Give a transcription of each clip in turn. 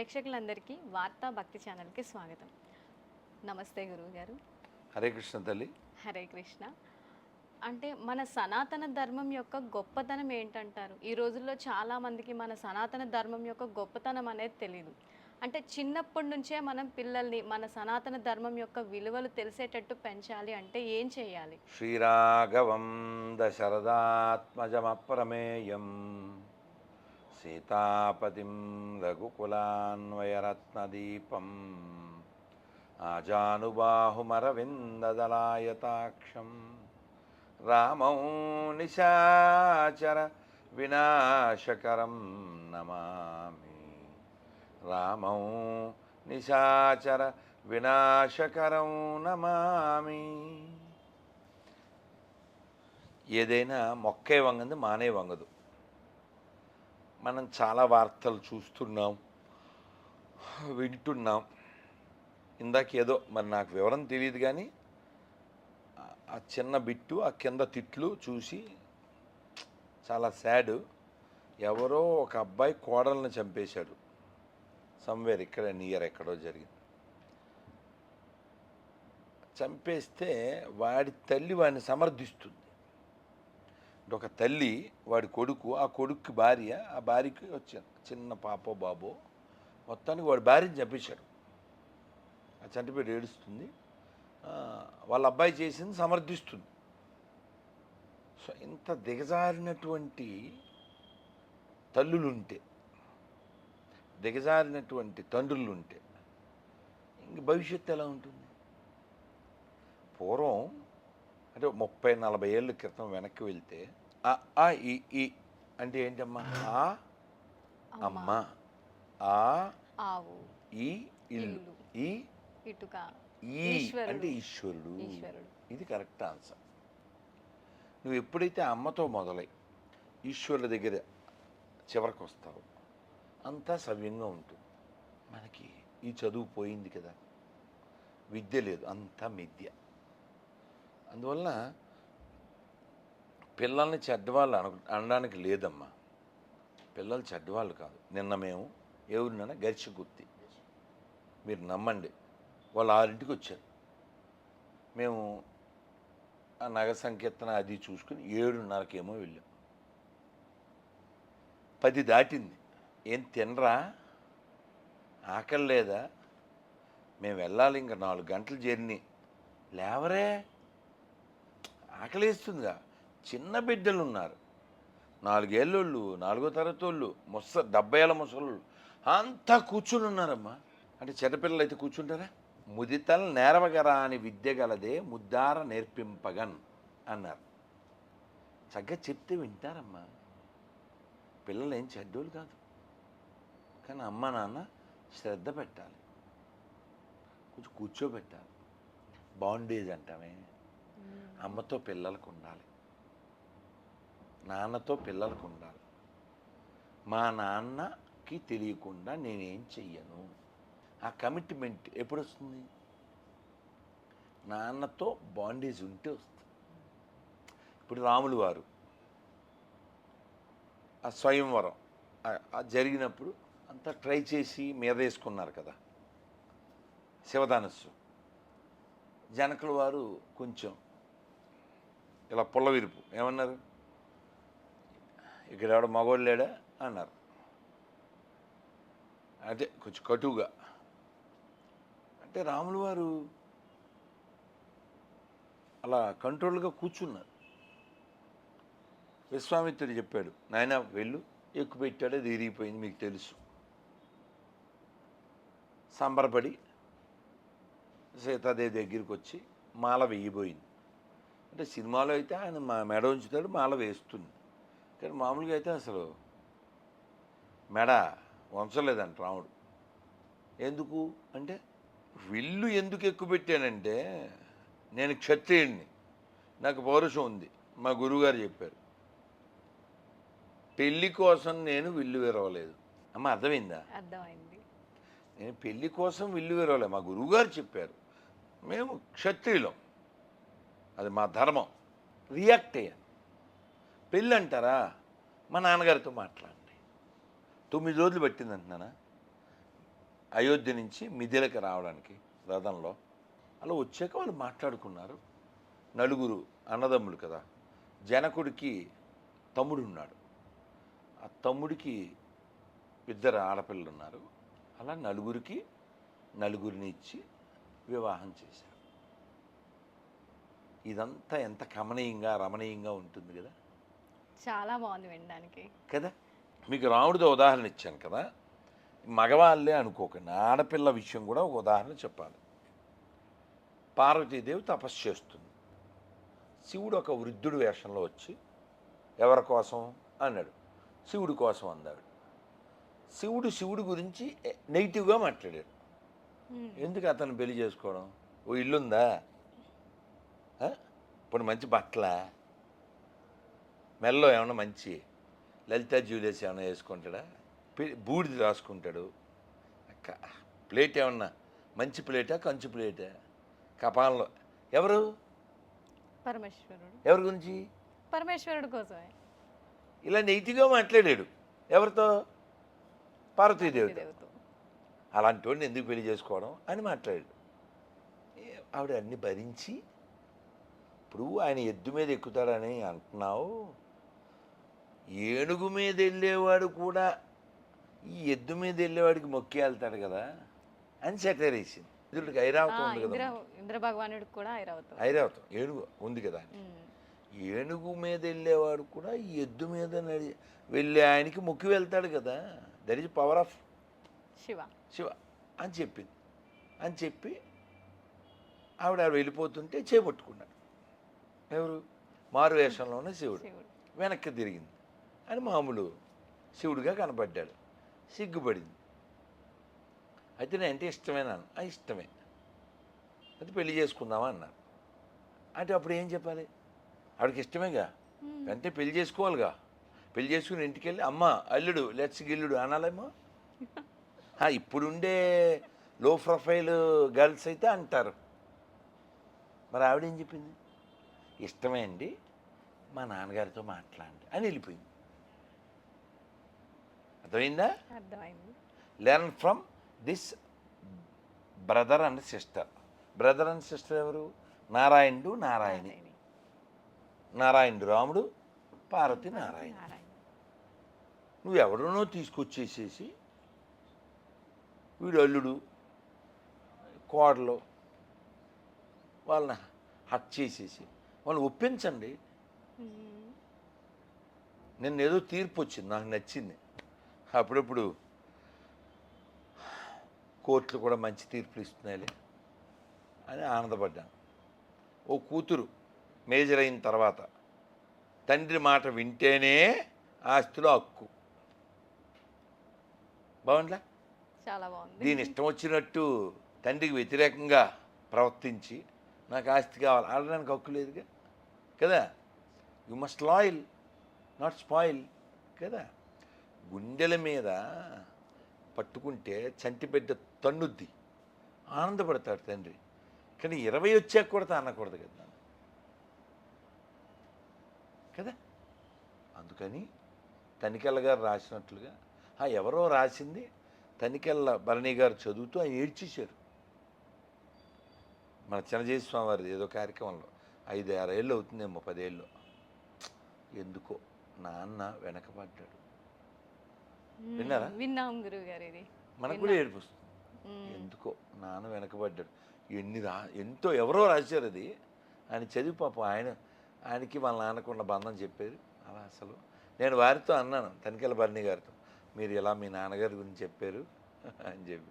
ప్రేక్షకులందరికీ వార్తా భక్తి ఛానల్కి స్వాగతం. నమస్తే గురువు గారు హరే కృష్ణ తల్లి. హరే కృష్ణ. అంటే మన సనాతన ధర్మం యొక్క గొప్పతనం ఏంటంటారు? ఈ రోజుల్లో చాలా మందికి మన సనాతన ధర్మం యొక్క గొప్పతనం అనేది తెలియదు అంటే చిన్నప్పటి నుంచే మనం పిల్లల్ని మన సనాతన ధర్మం యొక్క విలువలు తెలిసేటట్టు పెంచాలి అంటే ఏం చేయాలి? శ్రీరాఘవం దశరథాత్మజమప్రమేయం. సీతాపతిం రఘుకులాన్వయరత్నదీపం ఆజానుబాహుమరవిందదలాయతాక్షం రామౌ నిశాచర వినాశకరం నమామి. రామౌ నిశాచర వినాశకరం నమామి. ఏదైనా మొక్కే వంగంది మానే వంగదు. మనం చాలా వార్తలు చూస్తున్నాం వింటున్నాం. ఇందాక ఏదో మరి నాకు వివరం తెలియదు కానీ ఆ- చిన్న బిట్టు ఆ కింద తిట్లు చూసి చాలా సాడ్. ఎవరో ఒక అబ్బాయి కోడల్ని చంపేశాడు. సమ్వేర్ ఇక్కడ నియర్ ఎక్కడో జరిగింది. చంపేస్తే వాడి తల్లి వాడిని సమర్థిస్తుంది. ఒక తల్లి వాడి కొడుకు ఆ కొడుక్కి భార్య ఆ భార్యకి వచ్చిన చిన్న పాపో బాబో మొత్తానికి వాడి భార్యని చంపించాడు ఆ చంటిపేట ఏడుస్తుంది. వాళ్ళ అబ్బాయి చేసింది సమర్థిస్తుంది. సో ఇంత దిగజారినటువంటి తల్లులుంటే దిగజారినటువంటి తండ్రులుంటే ఇంక భవిష్యత్తు ఎలా ఉంటుంది? పూర్వం అంటే ముప్పై నలభై ఏళ్ళ క్రితం వెనక్కి వెళ్తే ఆ ఆ ఈ ఈ అంటే ఏంటమ్మా? ఆ. అమ్మ. ఆ ఆవు. ఈ ఇల్లు. ఈ ఇటుక. ఈ ఈశ్వరుడు. అంటే ఈశ్వరుడు. ఈశ్వరుడు. ఇది కరెక్ట్ ఆన్సర్. నువ్వు ఎప్పుడైతే అమ్మతో మొదలై ఈశ్వరుల దగ్గర చివరికి వస్తావో అంతా సవ్యంగా ఉంటుంది. మనకి ఈ చదువు పోయింది కదా. విద్య లేదు అంతా మిథ్య. అందువలన పిల్లల్ని చెడ్డవాళ్ళు అను అనడానికి లేదమ్మా. పిల్లలు చెడ్డవాళ్ళు కాదు. నిన్న మేము ఎవరినైనా గరిచి గుర్తి. మీరు నమ్మండి. వాళ్ళు ఆరింటికి వచ్చారు. మేము ఆ నగ సంకీర్తన అది చూసుకుని ఏడున్నరకేమో వెళ్ళాం. పది దాటింది. ఏం తినరా? ఆకలి లేదా? మేము వెళ్ళాలి ఇంకా నాలుగు గంటలు జర్నీ. లేవరే? ఆకలేస్తుందిగా. చిన్న బిడ్డలు ఉన్నారు నాలుగేళ్ళోళ్ళు నాలుగో తరగతి వాళ్ళు ముస డెబ్బై ఏళ్ళ ముసలోళ్ళు. అంతా కూర్చుని ఉన్నారమ్మా అంటే చిన్నపిల్లలు అయితే కూర్చుంటారా? ముదితల్ నేరవగరా అని విద్య గలదే ముద్దార నేర్పింపగన్ అన్నారు. చక్కగా చెప్తే వింటారమ్మా. పిల్లలు ఏం చెడ్డోళ్ళు కాదు. కానీ అమ్మ నాన్న శ్రద్ధ పెట్టాలి. కొంచెం కూర్చోబెట్టాలి. బాండేజ్ అంటామే. అమ్మతో పిల్లలకు ఉండాలి. నాన్నతో పిల్లలకు ఉండాలి మా నాన్నకి తెలియకుండా నేనేం చెయ్యను. ఆ కమిట్మెంట్ ఎప్పుడు వస్తుంది నాన్నతో బాండేజ్ ఉంటే వస్తుంది. ఇప్పుడు రాములు వారు ఆ స్వయంవరం జరిగినప్పుడు అంతా ట్రై చేసి మీద వేసుకున్నారు కదా శివధనస్సు. జనకుల వారు కొంచెం ఇలా పుల్లవిరుపు. ఏమన్నారు? ఇక్కడ ఎవడ మగోడు లేడా? అన్నారు. అదే కొంచెం కటువుగా. అంటే రాములు వారు అలా కంట్రోల్గా కూర్చున్నారు. విశ్వామిత్రుడు చెప్పాడు నాయన వెళ్ళు ఎక్కువ పెట్టాడు అది ఇరిగిపోయింది మీకు తెలుసు. సంబరపడి సీతాదేవి దగ్గరికి వచ్చి మాల వేయబోయింది. అంటే సినిమాలో అయితే ఆయన మా మెడ ఉంచుతాడు మాల వేస్తుంది. కానీ మామూలుగా అయితే అసలు మెడ వంచలేదంట రాముడు. ఎందుకు? అంటే విల్లు ఎందుకు ఎక్కువ పెట్టానంటే నేను క్షత్రియుడిని నాకు పౌరుషం ఉంది. మా గురువుగారు చెప్పారు. పెళ్ళి కోసం నేను విల్లు విరవలేదు. అమ్మ అర్థమైందా? అర్థమైంది. నేను పెళ్ళి కోసం విల్లు విరవలే. మా గురువుగారు చెప్పారు. మేము క్షత్రియులం. అది మా ధర్మం. రియాక్ట్ అయ్యాను. పెళ్ళి అంటారా మా నాన్నగారితో మాట్లాడండి. తొమ్మిది రోజులు పట్టింది అంటున్నానా? అయోధ్య నుంచి మిథిలకి రావడానికి రథంలో. అలా వచ్చాక వాళ్ళు మాట్లాడుకున్నారు. నలుగురు అన్నదమ్ములు కదా జనకుడికి తమ్ముడు ఉన్నాడు ఆ తమ్ముడికి ఇద్దరు ఆడపిల్లలు ఉన్నారు అలా నలుగురికి నలుగురిని ఇచ్చి వివాహం చేశారు. ఇదంతా ఎంత కమనీయంగా రమణీయంగా ఉంటుంది కదా? చాలా బాగుంది వినడానికి. కదా? మీకు రాముడితో ఉదాహరణ ఇచ్చాను కదా? మగవాళ్ళే అనుకోకండి. ఆడపిల్ల విషయం కూడా ఒక ఉదాహరణ చెప్పాలి. పార్వతీదేవి తపస్సు చేస్తుంది. శివుడు ఒక వృద్ధుడు వేషంలో వచ్చి ఎవరి కోసం? అన్నాడు. శివుడి కోసం అన్నాడు శివుడు శివుడి గురించి నెగిటివ్గా మాట్లాడాడు. ఎందుకు అతను పెళ్ళి చేసుకోవడం? ఓ ఇల్లుందా? ఇప్పుడు మంచి బట్టల? మెల్లో ఏమన్నా మంచి లలిత జ్యువెలర్స్ ఏమన్నా వేసుకుంటాడా? బూడిద రాసుకుంటాడు. ప్లేట్ ఏమన్నా మంచి ప్లేటా కంచు ప్లేటా? కపాలంలో ఎవరు? పరమేశ్వరుడు. ఎవరి గురించి? పరమేశ్వరుడు కోసమే. ఇలా నెగిటివ్గా మాట్లాడాడు. ఎవరితో? పార్వతీదేవితో. దేవుతో అలాంటి వాడిని ఎందుకు పెళ్ళి చేసుకోవడం అని మాట్లాడాడు. ఆవిడ అన్ని భరించి ఇప్పుడు ఆయన ఎద్దు మీద ఎక్కుతాడని అంటున్నావు. ఏనుగు మీద వెళ్ళేవాడు కూడా ఈ ఎద్దు మీద వెళ్ళేవాడికి మొక్కి వెళ్తాడు కదా అని సెటైర్ వేసింది ఇంద్రుడికి ఐరావతం ఉంది కదా ఇంద్ర భగవానుడికి కూడా ఐరావతం. ఐరావతం ఏనుగు ఉంది కదా. ఏనుగు మీద వెళ్ళేవాడు కూడా ఈ ఎద్దు మీద నడి వెళ్ళే ఆయనకి మొక్కి వెళ్తాడు కదా. That is power of Shiva. Shiva అని చెప్పింది. అని చెప్పి ఆవిడ వెళ్ళిపోతుంటే చేపట్టుకున్నాడు. ఎవరు? మారు వేషంలోనే శివుడు. శివుడు. వెనక్కి తిరిగింది. అని మామూలు శివుడిగా కనపడ్డాడు. సిగ్గుపడింది. అయితే నేను అంటే ఇష్టమేనాను ఆ ఇష్టమే. అయితే పెళ్ళి చేసుకుందామా అన్నారు అంటే అప్పుడు ఏం చెప్పాలి? ఆవిడకి ఇష్టమేగా. అంటే పెళ్ళి చేసుకోవాలిగా. పెళ్ళి చేసుకుని ఇంటికి వెళ్ళి అమ్మ అల్లుడు లెట్స్ గిల్లుడు అనాలేమో? ఇప్పుడుండే లో ప్రొఫైల్ గర్ల్స్ అయితే అంటారు. మరి ఆవిడ ఏం చెప్పింది? ఇష్టమే అండి మా నాన్నగారితో మాట్లాడండి. అని వెళ్ళిపోయింది. అర్థమైందా? అర్థమైంది. Learn from this brother and sister brother and sister ఎవరు? నారాయణుడు నారాయణి. నారాయణి. నారాయణుడు రాముడు పార్వతి నారాయణ. నువ్వు ఎవడనో తీసుకొచ్చేసేసి వీడు అల్లుడు కోడలు వాళ్ళని హట్ చేసేసి వాళ్ళని ఒప్పించండి. మ్మ్. నిన్న ఏదో తీర్పు వచ్చింది నాకు నచ్చింది. అప్పుడప్పుడు కోర్టులు కూడా మంచి తీర్పులు ఇస్తున్నాయిలే అని ఆనందపడ్డాను ఓ కూతురు మేజర్ అయిన తర్వాత తండ్రి మాట వింటేనే ఆస్తిలో హక్కు. బాగుండ్లా చాలా బాగుంది. దీని ఇష్టం వచ్చినట్టు తండ్రికి వ్యతిరేకంగా ప్రవర్తించి నాకు ఆస్తి కావాలి ఆడడానికి హక్కు లేదుగా కదా? You must loyal not spoil కదా? గుండెల మీద పట్టుకుంటే చంటి బిడ్డ తన్నుద్ది. ఆనందపడతాడు తండ్రి. కానీ ఇరవై వచ్చాక కూడా అనకూడదు కదా కదా? అందుకని తనికెళ్ళ గారు రాసినట్లుగా ఆ ఎవరో రాసింది? తనికెళ్ళ భరణి గారు చదువుతూ ఆయన ఏడ్చేశారు. మన చిన్నజయ స్వామి వారిది ఏదో కార్యక్రమంలో ఐదు ఆరు అవుతుందేమో పదేళ్ళు. ఎందుకో నాన్న వెనకబడ్డాడు. విన్నారా? విన్నాం గురువు గారు ఇది. మనకు కూడా ఏడుపు వస్తుంది. ఎందుకో నాన్న వెనకబడ్డాడు. ఎన్ని రా ఎంతో ఎవరో రాశారు అది. ఆయన చదివి పాపం ఆయన ఆయనకి వాళ్ళ నాన్నకున్న బంధం చెప్పారు. అలా అసలు. నేను వారితో అన్నాను తనికెళ్ళ భరణి గారితో. మీరు ఇలా మీ నాన్నగారి గురించి చెప్పారు అని చెప్పి.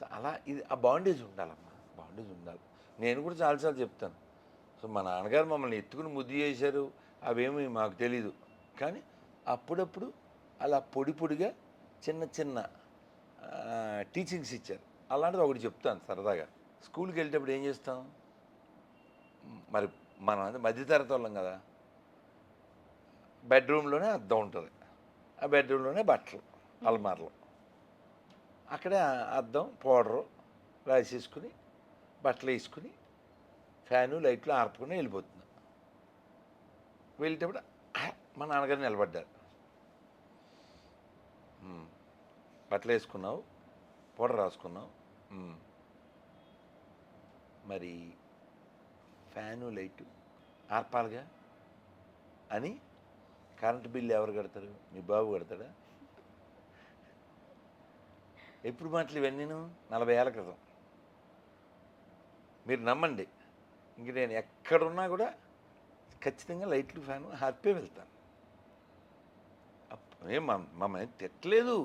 సో అలా ఇది ఆ బాండేజ్ ఉండాలమ్మా. బాండేజ్ ఉండాలి. నేను కూడా చాలాసార్లు చెప్తాను. సో మా నాన్నగారు మమ్మల్ని ఎత్తుకుని ముద్దు చేశారు. అవేమీ మాకు తెలీదు. కానీ అప్పుడప్పుడు అలా పొడి పొడిగా చిన్న చిన్న టీచింగ్స్ ఇచ్చారు. అలాంటిది ఒకటి చెప్తాను సరదాగా. స్కూల్కి వెళ్ళేటప్పుడు ఏం చేస్తాం? మరి మనం అంటే మధ్యతరగతి వాళ్ళం కదా. బెడ్రూమ్లోనే అద్దం ఉంటుంది. ఆ బెడ్రూమ్లోనే బట్టలు అల్మార్లో. అక్కడే అద్దం పౌడరు రాసేసుకుని బట్టలు వేసుకుని ఫ్యాను లైట్లు ఆర్పుకుని వెళ్ళిపోతుంది వెళ్ళేటప్పుడు మా నాన్నగారు నిలబడ్డారు. "ఉమ్, బట్టలు వేసుకున్నావు పౌడర్ రాసుకున్నావు మరి ఫ్యాను లైటు ఆర్పాలిగా అని కరెంటు బిల్లు ఎవరు కడతారు? మీ బాబు కడతాడా? ఎప్పుడు మాటలు ఇవన్నీ నలభై ఏళ్ళ క్రితం. మీరు నమ్మండి. ఇంక నేను ఎక్కడున్నా కూడా ఖచ్చితంగా లైట్లు ఫ్యాను హార్పే వెళ్తాను. ఏం మమ్మల్ని తిట్టలేదు.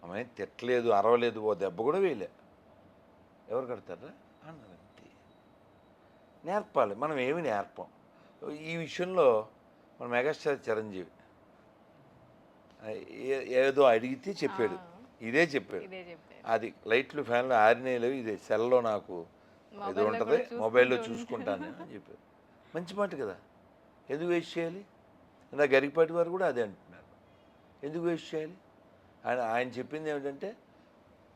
మమ్మల్ని తిట్టలేదు అరవలేదు ఓ దెబ్బ కూడా వేయలే. ఎవరు కడతారా? అన్నారు అంతే నేర్పాలి మనం ఏమి నేర్పం. ఈ విషయంలో మన మెగాస్టార్ చిరంజీవి. ఏదో అడిగితే చెప్పాడు. ఇదే చెప్పాడు. అది లైట్లు ఫ్యాన్లు ఆరినేలు ఇది సెల్లో నాకు మొబైల్లో ఉంటుంది మొబైల్లో చూసుకుంటూ చూసుకుంటాను అని చెప్పారు మంచి మాట కదా. ఎందుకు వేస్ట్ చేయాలి? నా గరికపాటి వారు కూడా అదే అంటున్నారు. ఎందుకు వేస్ట్ చేయాలి? ఆయన ఆయన చెప్పింది ఏమిటంటే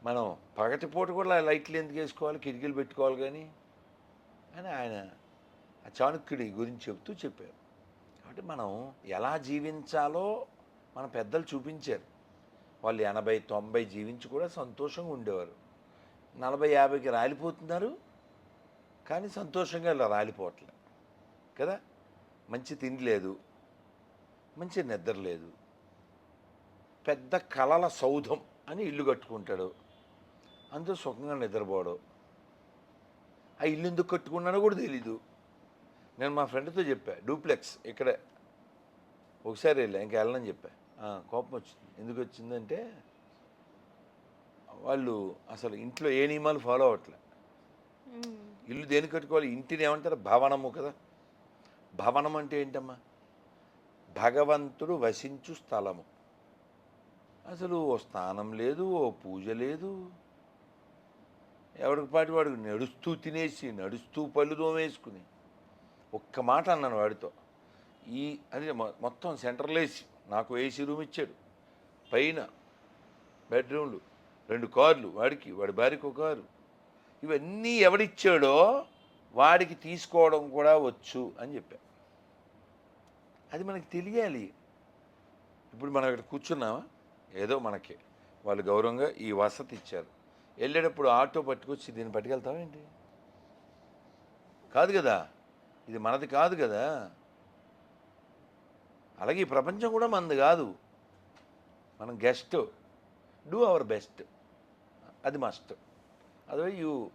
మనం పగటిపూట కూడా లైట్లు ఎందుకు వేసుకోవాలి? కిటికీలు పెట్టుకోవాలి కానీ అని ఆయన ఆ చాణక్యుడి గురించి చెప్తూ చెప్పారు. కాబట్టి మనం ఎలా జీవించాలో మన పెద్దలు చూపించారు. వాళ్ళు ఎనభై తొంభై జీవించి కూడా సంతోషంగా ఉండేవారు. నలభై యాభైకి రాలిపోతున్నారు కానీ సంతోషంగా ఇలా రాలిపోవట్లే. కదా? మంచి తిండి లేదు మంచి నిద్ర లేదు. పెద్ద కలల సౌధం అని ఇల్లు కట్టుకుంటాడు. అందులో సుఖంగా నిద్రపోవడం ఆ ఇల్లు ఎందుకు కట్టుకున్నాడో కూడా తెలీదు. నేను మా ఫ్రెండ్తో చెప్పా డూప్లెక్స్ ఇక్కడే. ఒకసారి వెళ్ళా ఇంకా వెళ్ళనని చెప్పా. "ఆ, కోపం వచ్చింది. ఎందుకు వచ్చిందంటే వాళ్ళు అసలు ఇంట్లో ఏ నియమాలు ఫాలో అవ్వట్లే. ఇల్లు దేనికి కట్టుకోవాలి? ఇంటిని ఏమంటారు? భవనము కదా. భవనం అంటే ఏంటమ్మా? భగవంతుడు వసించు స్థలము. అసలు ఓ స్నానం లేదు ఓ పూజ లేదు. ఎవరికి పాటి వాడికి నడుస్తూ తినేసి నడుస్తూ పళ్ళు దోమేసుకుని ఒక్క మాట అన్నాను వాడితో. ఈ అది మొత్తం సెంటర్లో వేసి నాకు ఏసీ రూమ్ ఇచ్చాడు. పైన బెడ్రూమ్లు రెండు కార్లు వాడికి వాడి భార్యకు ఒక కారు. ఇవన్నీ ఎవడిచ్చాడో వాడికి తీసుకోవడం కూడా వచ్చు అని చెప్పా. అది మనకి తెలియాలి. ఇప్పుడు మనం ఇక్కడ కూర్చున్నామా? ఏదో మనకి. వాళ్ళు గౌరవంగా ఈ వసతి ఇచ్చారు. వెళ్ళేటప్పుడు ఆటో పట్టుకొచ్చి దీన్ని పట్టుకెళ్తావేంటి కాదు కదా. ఇది మనది కాదు కదా. అలాగే ఈ ప్రపంచం కూడా మనది కాదు. మనం గెస్ట్. Do our best. అది మస్ట్. అదే you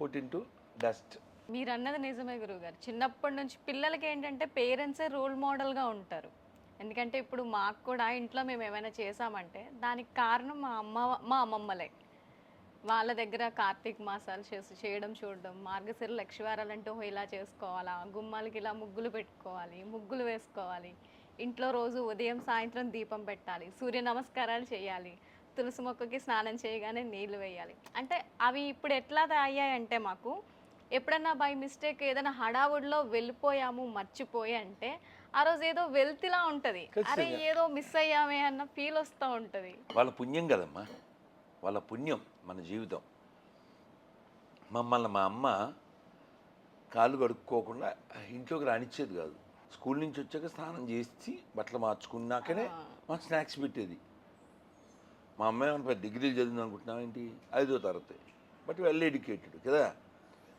put in to dust. మీరు అన్నది నిజమే గురువుగారు. చిన్నప్పటి నుంచి పిల్లలకి ఏంటంటే పేరెంట్సే రోల్ మోడల్గా ఉంటారు. ఎందుకంటే ఇప్పుడు మాకు కూడా ఇంట్లో మేము ఏమైనా చేసామంటే దానికి కారణం మా అమ్మ మా అమ్మమ్మలే. వాళ్ళ దగ్గర కార్తీక మాసాలు చేసి చేయడం చూడడం మార్గశిర లక్ష్మీవారాలు అంటే ఇలా చేసుకోవాలా గుమ్మాలకి ఇలా ముగ్గులు పెట్టుకోవాలి ముగ్గులు వేసుకోవాలి ఇంట్లో రోజు ఉదయం సాయంత్రం దీపం పెట్టాలి సూర్య నమస్కారాలు చేయాలి తులసి మొక్కకి స్నానం చేయగానే నీళ్ళు వేయాలి. అంటే అవి ఇప్పుడు ఎట్లా అయ్యాయంటే మాకు ఎప్పుడన్నా బై మిస్టేక్ ఏదైనా హడావుడిలో వెళ్ళిపోయాము మర్చిపోయి అంటే ఆ రోజు ఏదో వెల్తిలా ఉంటది. అరే. ఏదో మిస్ అయ్యామే అన్న ఫీల్ వస్తూ ఉంటది. వాళ్ళ పుణ్యం కదమ్మా. వాళ్ళ పుణ్యం మన జీవితం. మమ్మల్ని మా అమ్మ కాళ్ళు కడుక్కోకుండా ఇంట్లోకి రానిచ్చేది కాదు. స్కూల్ నుంచి వచ్చాక స్నానం చేసి బట్టలు మార్చుకున్నాకనే. మాకు స్నాక్స్ పెట్టేది. మా అమ్మ ఏమైనా డిగ్రీలు చదివింది అనుకుంటున్నావు ఏంటి? ఐదో తరగతి. బట్ వెల్ ఎడ్యుకేటెడ్ కదా.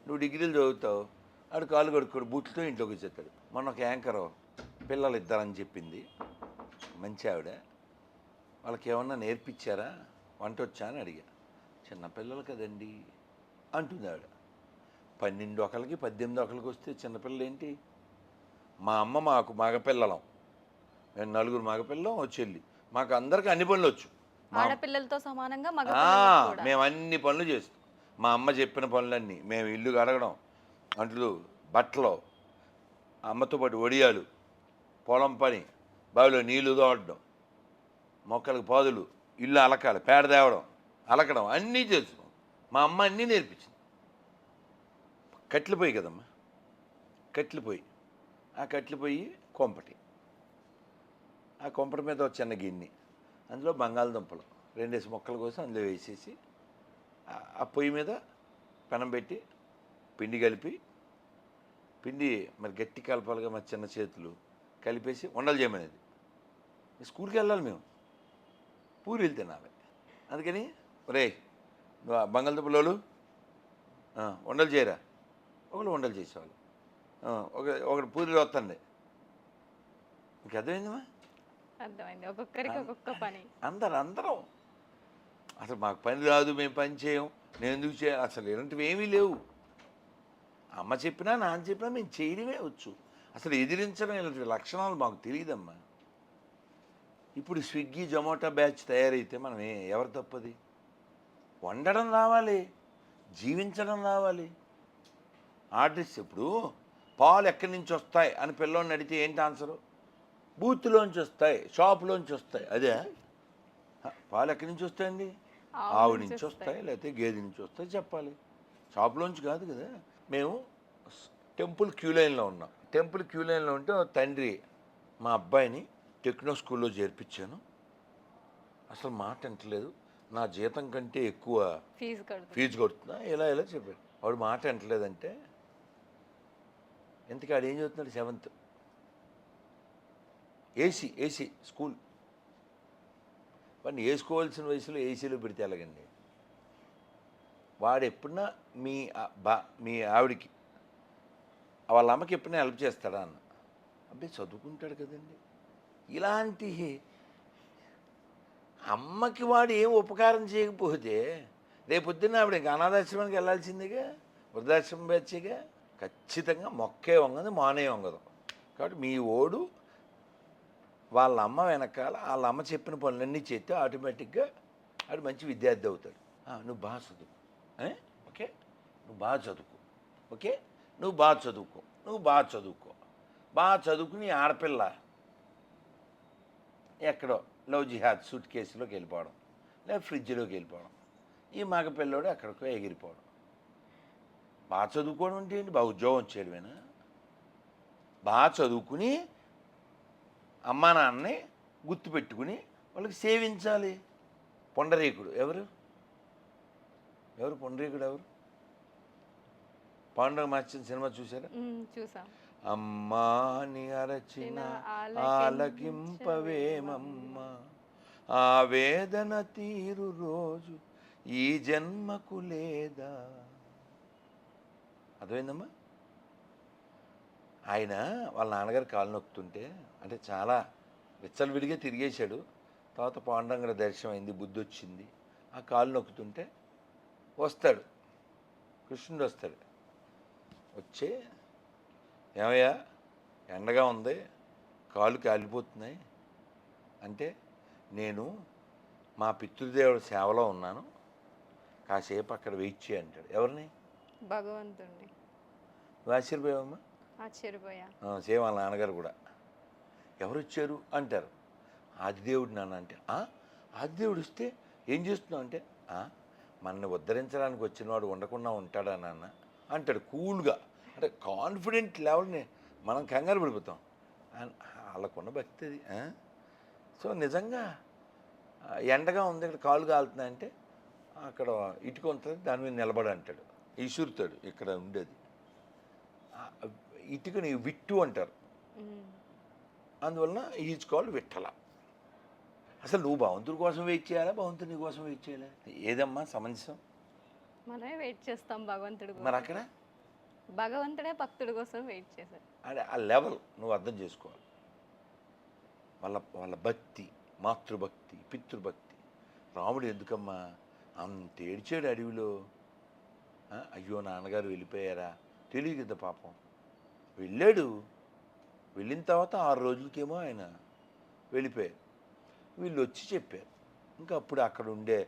నువ్వు డిగ్రీలు చదువుతావు. ఆడు కాళ్ళు కడుక్కోడు బూట్లతో ఇంట్లోకి వచ్చేస్తాడు. మొన్న ఒక యాంకర్ పిల్లలు ఇద్దరని చెప్పింది. మంచి ఆవిడ. వాళ్ళకి ఏమన్నా నేర్పించారా? వంట వచ్చా అని అడిగా. చిన్నపిల్లలు కదండి అంటుంది ఆవిడ. పన్నెండు ఒకరికి పద్దెనిమిది ఒకరికి వస్తే చిన్నపిల్లలు ఏంటి మా అమ్మ మాకు మగపిల్లలం. మేము నలుగురు మగపిల్లం ఓ చెల్లి. మాకు అందరికి అన్ని పనులు వచ్చు. ఆడపిల్లలతో సమానంగా మేము అన్ని పనులు చేస్తాం. మా అమ్మ చెప్పిన పనులన్నీ మేము ఇల్లు కడగడం అంట్లు బట్టలు అమ్మతో పాటు ఒడియాలు పొలం పని బావిలో నీళ్ళు తోడడం మొక్కలకు పాదులు ఇల్లు అలకాలి పేడ తేవడం అలకడం అన్నీ చేస్తాం మా అమ్మ అన్నీ నేర్పించింది. కట్లిపోయి కదమ్మా. కట్లిపోయి. ఆ కట్లిపోయి కొంపటి. ఆ కొంపటి మీద ఒక చిన్న గిన్నె. అందులో బంగాళదుంపలు రెండేసి మొక్కల కోసం అందులో వేసేసి ఆ- ఆ పొయ్యి మీద పెనం పెట్టి పిండి కలిపి పిండి మరి గట్టి కలపాలిగా మా చిన్న చేతులు. కలిపేసి ఉండలు చేయమనేది. స్కూల్కి వెళ్ళాలి మేము. పూరీలు తినాలి అందుకని రే నువ్వు బంగాళదుంపలోలు వండలు చేయరా? ఒకళ్ళు వండలు చేసేవాళ్ళు. ఒక ఒకటి పూరీలు వస్తుంది మీకు అర్థమైందమ్మా? అర్థమైంది. ఒక్కొక్కరికి ఒక్కొక్క పని. అందరు అందరం. అసలు మాకు పని రాదు మేము పని చేయం. నేను ఎందుకు చేయ అసలు ఇలాంటివి ఏమీ లేవు. అమ్మ చెప్పినా నాన్న చెప్పినా మేము చేయడమే వచ్చు. అసలు ఎదిరించడం లక్షణాలు మాకు తెలియదమ్మా. ఇప్పుడు స్విగ్గీ జొమాటో బ్యాచ్ తయారైతే మనం ఏ- ఎవరు తప్పది? వండడం రావాలి జీవించడం రావాలి. ఆర్టిస్ట్ ఇప్పుడు పాలు ఎక్కడి నుంచి వస్తాయి అని పిల్లోని అడిగితే ఏంటి ఆన్సరు? బూత్లోంచి వస్తాయి షాపులోంచి వస్తాయి. అదే? పాలు ఎక్కడి నుంచి వస్తాయండి? ఆవు నుంచి వస్తాయి. లేకపోతే గేదె నుంచి వస్తాయి చెప్పాలి. షాప్లోంచి కాదు కదా. మేము టెంపుల్ క్యూ లైన్లో ఉన్నాం. టెంపుల్ క్యూ లైన్లో ఉంటే తండ్రి మా అబ్బాయిని టెక్నో స్కూల్లో చేర్పించాను. అసలు మాట అంటలేదు నా జీతం కంటే ఎక్కువ ఫీజు ఫీజు కొడుతున్నా. ఇలా ఇలా చెప్పాడు. వాడు మాట అంటలేదంటే ఎంతకి ఆడు ఏం చదువుతున్నాడు? సెవెంత్. AC AC school. వాడిని వేసుకోవాల్సిన వయసులో ఏసీలో పెడితే ఎలాగండి? వాడు ఎప్పుడన్నా మీ బా మీ ఆవిడికి వాళ్ళ అమ్మకి ఎప్పుడైనా హెల్ప్ చేస్తాడా అన్న. అబ్బాయి చదువుకుంటాడు కదండి. ఇలాంటి అమ్మకి వాడు ఏం ఉపకారం చేయకపోతే రేపొద్దున్న ఆవిడ ఇంకా అనాథాశ్రమానికి వెళ్ళాల్సిందిగా వృద్ధాశ్రమం బ్యాచ్గా ఖచ్చితంగా మొక్కే వంగదు మానే వంగదు. కాబట్టి మీ ఓడు వాళ్ళ అమ్మ వెనకాల వాళ్ళ అమ్మ చెప్పిన పనులన్నీ చేస్తే ఆటోమేటిక్గా ఆడు మంచి విద్యార్థి అవుతాడు. నువ్వు బాగా చదువు. ఓకే? నువ్వు బాగా చదువుకో. ఓకే? నువ్వు బాగా చదువుకో నువ్వు బాగా చదువుకో. బాగా చదువుకుని ఆడపిల్ల ఎక్కడో లవ్ జిహాద్ సూట్ కేసులోకి వెళ్ళిపోవడం లేదా ఫ్రిడ్జ్లోకి వెళ్ళిపోవడం ఈ మగ పిల్లోడు ఎక్కడికో ఎగిరిపోవడం. బాగా చదువుకోవడం అంటే ఏంటి? బాగా ఉద్యోగం వచ్చేయడమేనా? బాగా చదువుకుని అమ్మా నాన్నని గుర్తుపెట్టుకుని వాళ్ళకి సేవించాలి. పొండరీకుడు ఎవరు? ఎవరు పొండరీకుడు ఎవరు? పాండవ మార్చిన సినిమా చూసారా మ్మ్, చూసాం. అమ్మాని అరచిన. ఆలకింపవేమమ్మ. ఆ వేదన తీరు రోజు ఈ జన్మకు లేదా. అర్థమైందమ్మా? ఆయన వాళ్ళ నాన్నగారు కాలు నొక్కుతుంటే అంటే చాలా విచ్చలవిడిగా తిరిగేశాడు. తర్వాత పాండంగడ దర్శనం అయింది బుద్ధి వచ్చింది ఆ కాలు నొక్కుతుంటే వస్తాడు. కృష్ణుడు వస్తాడు. వచ్చి ఏమయ్యా ఎండగా ఉంది కాళ్ళు కాలిపోతున్నాయి. అంటే నేను మా పితృదేవుడి సేవలో ఉన్నాను కాసేపు అక్కడ వెయిట్ చేయి అంటాడు. ఎవరిని? భగవంతుడిని ఆశ్చర్యపోయావమ్మా? ఆశ్చర్యపోయా. సేమ్ వాళ్ళ నాన్నగారు కూడా. ఎవరు వచ్చారు అంటారు. ఆదిదేవుడు నాన్న అంటే "ఆ? ఆదిదేవుడు వస్తే ఏం చేస్తున్నావు? అంటే "ఆ, మనల్ని ఉద్ధరించడానికి వచ్చినవాడు ఉండకుండా ఉంటాడా నాన్న? అంటాడు కూల్గా. అంటే కాన్ఫిడెంట్ లెవెల్ని మనం కంగారు పడిపోతాం. వాళ్ళకున్న భక్తి అది? సో నిజంగా ఎండగా ఉంది ఇక్కడ కాలు కాలుతున్నాయంటే అక్కడ ఇటుక ఉంటుంది దాని మీద నిలబడి అంటాడు. ఈశ్వరుతాడు ఇక్కడ ఉండేది. ఇటుకని విట్టు అంటారు. అందువలన ఈజ్ కాల్డ్ విట్టల అసలు నువ్వు భగవంతుడి కోసం వెయిట్ చేయాలా భగవంతుడి నీ కోసం వెయిట్ చేయాలా? ఏదమ్మా సమంజసం? మనమే వెయిట్ చేస్తాం భగవంతుడి మరి అక్కడ భగవంతుడే భక్తుడి కోసం వెయిట్ చేశారు అదే ఆ లెవెల్ నువ్వు అర్థం చేసుకోవాలి. వాళ్ళ వాళ్ళ భక్తి మాతృభక్తి పితృభక్తి. రాముడు ఎందుకమ్మా? అంత ఏడ్చాడు అడవిలో. అయ్యో నాన్నగారు వెళ్ళిపోయారా? తెలియదు కదా పాపం. వెళ్ళాడు. వెళ్ళిన తర్వాత ఆరు రోజులకేమో ఆయన వెళ్ళిపోయారు. వీళ్ళు వచ్చి చెప్పారు. ఇంకా అప్పుడు అక్కడ ఉండే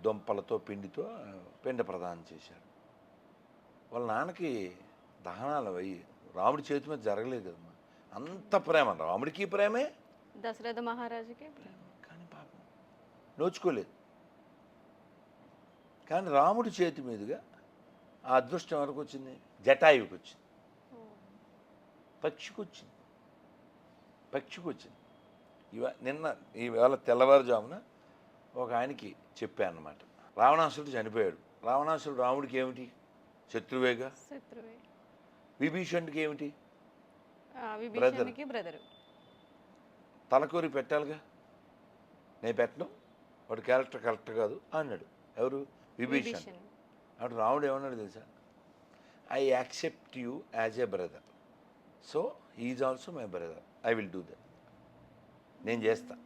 దుంపలతో పిండితో పిండ ప్రదానం చేశారు. వాళ్ళ నాన్నకి దహనాలు అయ్యి రాముడి చేతి మీద జరగలేదు కదమ్మా. అంత ప్రేమ. రాముడికి ప్రేమే? దశరథ మహారాజుకి కానీ పాపం. నోచుకోలేదు. కానీ రాముడి చేతి మీదుగా ఆ అదృష్టం వరకు వచ్చింది? జటాయువుకి వచ్చింది. పక్షికి వచ్చింది. పక్షికి వచ్చింది. ఇవ నిన్న ఈవేళ తెల్లవారుజామున ఒక ఆయనకి చెప్పాను అనమాట రావణాసురుడు చనిపోయాడు. రావణాసురుడు రాముడికి ఏమిటి? శత్రువేగా? శత్రువే. విభీషణుడికి ఏమిటి? బ్రదరు. తలకూరి పెట్టాలిగా? నేను పెట్టను. వాడు క్యారెక్టర్ కరెక్ట్ కాదు అన్నాడు. ఎవరు? విభీషణ్. అటు రాముడు ఏమన్నాడు తెలుసా? I accept you as a brother. So is also my brother. I will do that. నేను చేస్తా.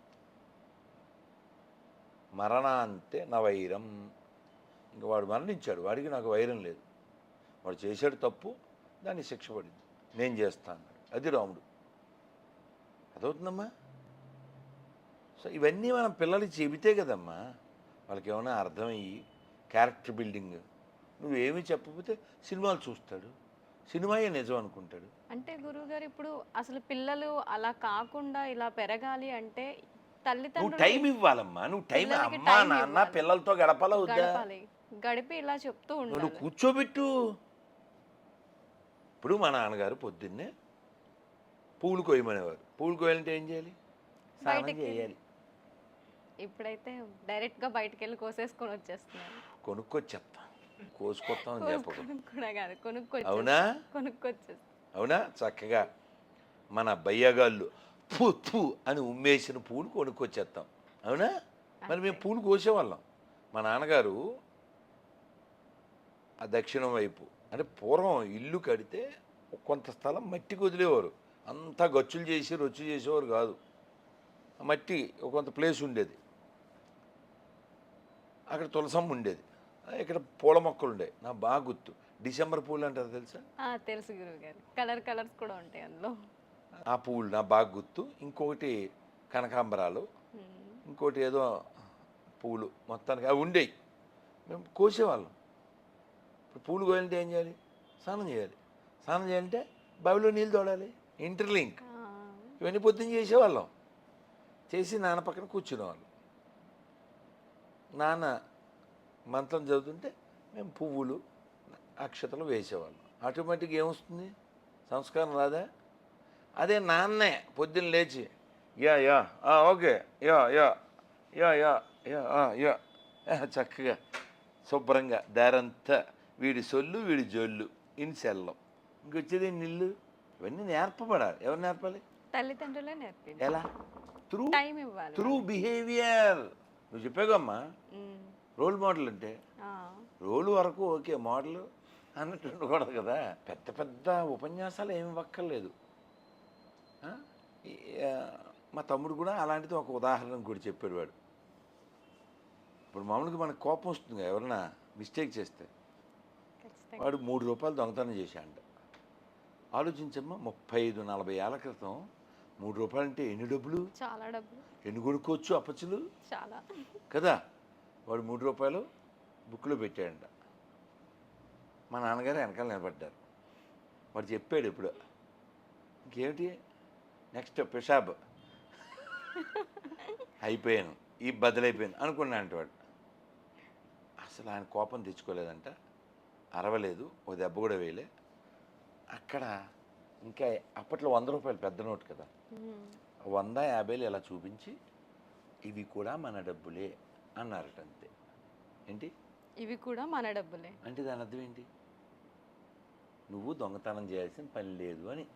మరణాంతే నా వైరం. ఇంకా వాడు మరణించాడు వాడికి నాకు వైరం లేదు. వాడు చేశాడు తప్పు దాన్ని శిక్ష పడింది. నేను చేస్తాను అది రాముడు. అదవుతుందమ్మా? సో ఇవన్నీ మనం పిల్లలకి చెబితే కదమ్మా వాళ్ళకి ఏమైనా అర్థమయ్యి క్యారెక్టర్ బిల్డింగ్. నువ్వేమీ చెప్పకపోతే సినిమాలు చూస్తాడు. సినిమాయే నిజం అనుకుంటాడు. అంటే గురువుగారు ఇప్పుడు అసలు పిల్లలు అలా కాకుండా ఇలా పెరగాలి అంటే నువ్వు తల్లిదండ్రులు టైం ఇవ్వాలమ్మా నువ్వు టైం పిల్లలకి అమ్మా time నాన్న ఇవ్వాలి. పిల్లలతో గడపాలా వద్దా? గడపాలి. గడిపి ఇలా చెప్తూ నువ్వు ఉండాలి. కూర్చోబెట్టు. ఇప్పుడు మా నాన్నగారు పొద్దున్నే పూలు కొయ్యమనేవారు పూలు కొయ్యాలంటే ఏం చేయాలి? స్నానం బయటికి చేయాలి. ఇప్పుడైతే డైరెక్ట్గా బయటకు వెళ్ళి కోసేసుకొని వచ్చేస్తున్నారు. కొనుక్కొచ్చేస్తాం కోసుకొస్తామని చెప్పకూడదు కోసుకోవడం కూడా కాదు కొనుక్కొచ్చి అవునా? కొనుక్కొచ్చేస్తాం. అవునా? చక్కగా మన బయ్యగాళ్ళు ఫు ఫు అని ఉమ్మేసిన పూలు కొనుక్కొచ్చేస్తాం అవునా? మరి మేము పూలు కోసేవాళ్ళం. మా నాన్నగారు ఆ దక్షిణం వైపు అంటే పూర్వం ఇల్లు కడితే కొంత స్థలం మట్టికి వదిలేవారు అంతా గచ్చులు చేసి రొచ్చు చేసేవారు కాదు. మట్టి ఒక కొంత ప్లేస్ ఉండేది. అక్కడ తులసమ్మ ఉండేది. ఇక్కడ పూల మొక్కలు ఉండేవి నా బాగా గుర్తు. డిసెంబర్ పూలు అంటారు తెలుసా? తెలుసు గురువు గారు కలర్ కలర్స్ కూడా ఉంటాయి అందులో. ఆ పువ్వులు నా బాగా గుర్తు ఇంకొకటి కనకాంబరాలు. ఇంకోటి ఏదో పువ్వులు మొత్తానికి అవి ఉండేవి మేము కోసేవాళ్ళం. ఇప్పుడు పూలు కోయాలంటే ఏం చేయాలి? స్నానం చేయాలి. స్నానం చేయాలంటే బావిలో నీళ్ళు తోడాలి. ఇంటర్లింక్. ఇవన్నీ పొద్దున్న చేసేవాళ్ళం. చేసి నాన్న పక్కన కూర్చునేవాళ్ళం. నాన్న మంత్రం చదువుతుంటే మేము పువ్వులు అక్షతలు వేసేవాళ్ళం. ఆటోమేటిక్గా ఏమొస్తుంది? సంస్కారం రాదా? అదే నాన్నే పొద్దున్న లేచి యా యా ఆ, okay yeah yeah yeah yeah yeah ఆ, యా చక్కగా శుభ్రంగా దారంతా వీడి సొల్లు వీడి జొల్లు ఇన్ సెల్లం. ఇంకొచ్చేది నిల్లు ఇవన్నీ నేర్పబడాలి. ఎవరు నేర్పాలి? తల్లిదండ్రులే నేర్పింది ఎలా? త్రూ టైం ఇవ్వాలి. త్రూ బిహేవియర్ నువ్వు చెప్పాగమ్మా. రోల్ మోడల్ అంటే? రోల్ వరకు ఓకే మోడల్ అన్నట్టు ఉండకూడదు కదా? పెద్ద పెద్ద ఉపన్యాసాలు ఏమి ఆ, మా తమ్ముడు కూడా అలాంటిది ఒక ఉదాహరణ కూడా చెప్పాడు వాడు. ఇప్పుడు మామూలుగా మనకు కోపం వస్తుంది ఎవరన్నా మిస్టేక్ చేస్తే. వాడు మూడు రూపాయలు దొంగతనం చేశాడు ఆలోచించమ్మా ముప్పై ఐదు నలభై ఏళ్ళ క్రితం మూడు రూపాయలు అంటే ఎన్ని డబ్బులు? చాలా డబ్బులు. ఎన్ని కొనుక్కోవచ్చు అప్పచ్చులు? చాలా. కదా? వాడు మూడు రూపాయలు బుక్లో పెట్టాడంట. మా నాన్నగారు వెనకాల నిలబడ్డారు. వాడు చెప్పాడు ఇప్పుడు ఇంకేమిటి? నెక్స్ట్ పిషాబ్ అయిపోయాను. ఈ బదులైపోయాను అనుకున్నా వాడు. అసలు ఆయన కోపం తెచ్చుకోలేదంట. అరవలేదు. ఓ దెబ్బ కూడా వేయలే. అక్కడ ఇంకా అప్పట్లో వంద రూపాయలు పెద్ద నోటు కదా. వంద యాభైలు ఇలా చూపించి ఇవి కూడా మన డబ్బులే అన్నారట అంతే. ఏంటి? ఇవి కూడా మన డబ్బులే. అంటే దాని అర్థం ఏంటి? నువ్వు దొంగతనం చేయాల్సిన పని లేదు అని.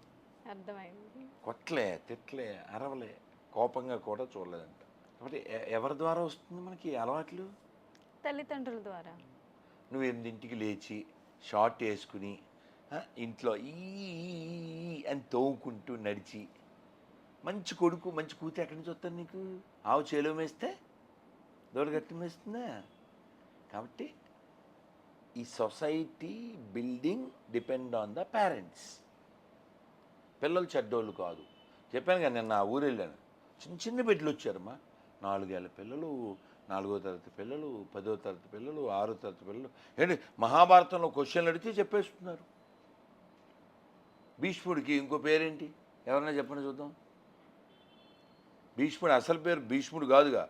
అర్థమైంది. కొట్లే తిట్లే అరవలే కోపంగా కూడా చూడలేదంట. కాబట్టి ఎవరి ద్వారా వస్తుంది మనకి అలవాట్లు? తల్లిదండ్రుల ద్వారా. నువ్వు ఎనిమిదింటికి లేచి షార్ట్ వేసుకుని ఇంట్లో ఈ అని తోముకుంటూ నడిచి మంచి కొడుకు మంచి కూతురు ఎక్కడి నుంచి వస్తుంది నీకు? ఆవు చేలో మేస్తే? దూడ గట్టి మేస్తుందా? కాబట్టి ఈ society building depend on the parents. పిల్లలు చెడ్డోళ్ళు కాదు. చెప్పాను కదా నేను నా ఊరు వెళ్ళాను చిన్న చిన్న బిడ్డలు వచ్చారమ్మా. నాలుగేళ్ళ పిల్లలు నాలుగో తరగతి పిల్లలు పదో తరగతి పిల్లలు ఆరో తరగతి పిల్లలు. ఏంటి మహాభారతంలో క్వశ్చన్లు అడిగితే చెప్పేస్తున్నారు. భీష్ముడికి ఇంకో పేరేంటి? ఎవరైనా చెప్పండి చూద్దాం. భీష్ముడు అసలు పేరు భీష్ముడు కాదుగా.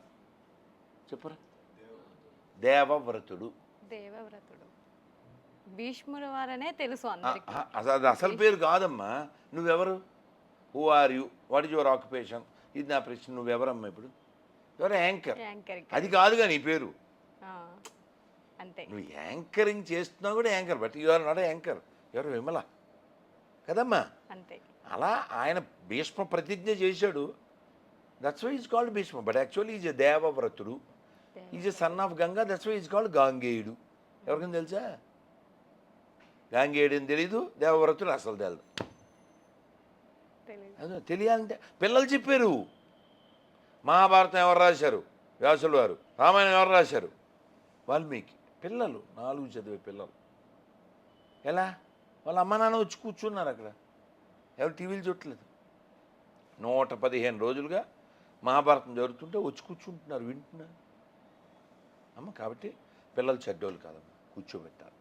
చెప్పరా? దేవవ్రతుడు. దేవవ్రతుడు. భీష్ముల వారనే తెలుసు అందరికి. అది అసలు పేరు కాదమ్మా. నువ్వెవరు? Who are you what is your occupation ఇది నా ప్రశ్న. నువ్వెవరమ్మా ఇప్పుడు? ఎవరు? యాంకర్. అది కాదుగా నీ పేరు. అంతే. నువ్వు యాంకరింగ్ చేస్తున్నావు కూడా anchor but you are not anchor. ఎవరు? విమల. కదమ్మా? అంతే. అలా ఆయన భీష్మ ప్రతిజ్ఞ చేశాడు. That's why is called Bhishma. But actually is దేవవ్రతుడు. Is a son of Ganga that's why is called గాంగేయుడు ఎవరికైనా తెలుసా? గాంగేయుడు తెలీదు దేవవ్రతుడు అసలు తెలదు. అదే తెలియాలంటే పిల్లలు చెప్పారు. మహాభారతం ఎవరు రాశారు? వ్యాసులు వారు. రామాయణం ఎవరు రాశారు? వాల్మీకి. పిల్లలు నాలుగు చదివే పిల్లలు. ఎలా? వాళ్ళ అమ్మ నాన్న వచ్చి కూర్చున్నారు అక్కడ. ఎవరు టీవీలు చూడట్లేదు. నూట పదిహేను రోజులుగా మహాభారతం జరుగుతుంటే వచ్చి కూర్చుంటున్నారు వింటున్నారు. అమ్మ కాబట్టి పిల్లలు చెడ్డోళ్ళు కాదమ్మా కూర్చోబెట్టాలి.